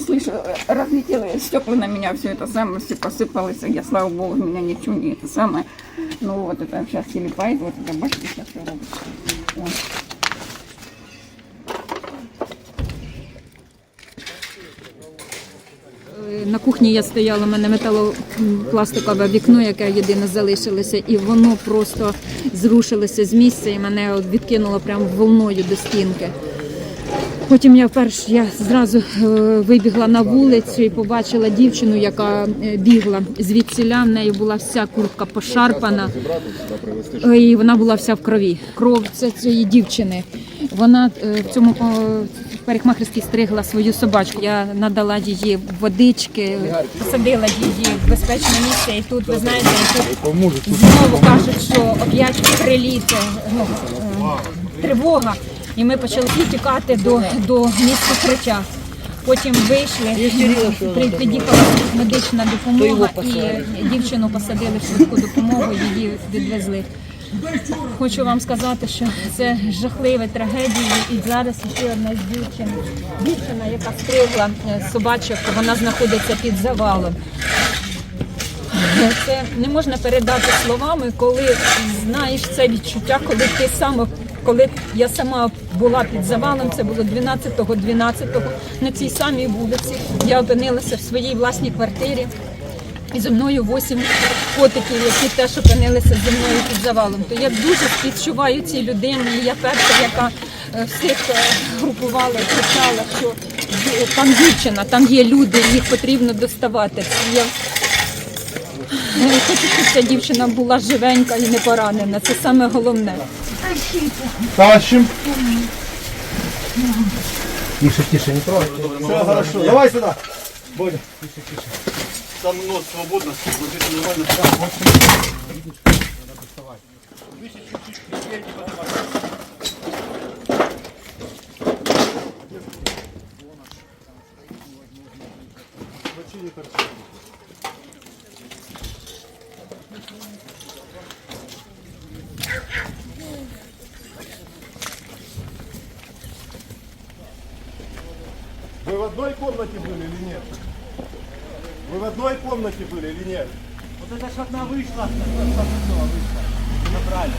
с- слышу, э, разлетело стекла на меня, все это самое, все посыпалось. Я, слава богу, меня ничего не это самое. Ну вот это сейчас телепает, вот это башки сейчас все робит. Вот. На кухні я стояла, у мене металопластикове вікно, яке єдине залишилося, і воно просто зрушилося з місця і мене от відкинуло прямо волною до стінки. Потім я вперше я зразу е, вибігла на вулицю і побачила дівчину, яка е, бігла звідсіля. В неї була вся куртка пошарпана, е, і вона була вся в крові. Кров це цієї дівчини. Вона в цьому парикмахерській стригла свою собачку. Я надала її водички, посадила її в безпечне місце. І тут ви знаєте, тут знову кажуть, що оп'ять приліт, ну, тривога. І ми почали тікати до, до місця укриття. Потім вийшли, під'їхала медична допомога і дівчину посадили в швидку допомогу, її відвезли. Хочу вам сказати, що це жахлива трагедія. І зараз ще одна з дівчин, дівчина, яка стригла е, собачок, вона знаходиться під завалом. Це не можна передати словами, коли знаєш це відчуття, коли ти саме, коли я сама була під завалом, це було 12-го, 12-го, на цій самій вулиці. Я опинилася в своїй власній квартирі. І зі мною восім котиків, які теж опинилися зі мною під завалом. То я дуже співчуваю цій людині. Я перша, яка е, всіх е, групувала, кричала, що там дівчина, там є люди, їх потрібно доставати. Я ця дівчина була живенька і не поранена. Це саме головне. Тащим. Тише, тише, не трогай. Все хорошо. Давай сюда. Бодя. Там нос свободно, вот это нормально. Вы в одной комнате были или нет? Вы в одной комнате были или нет? Вот это ж одна вышла, вышла. Забрали.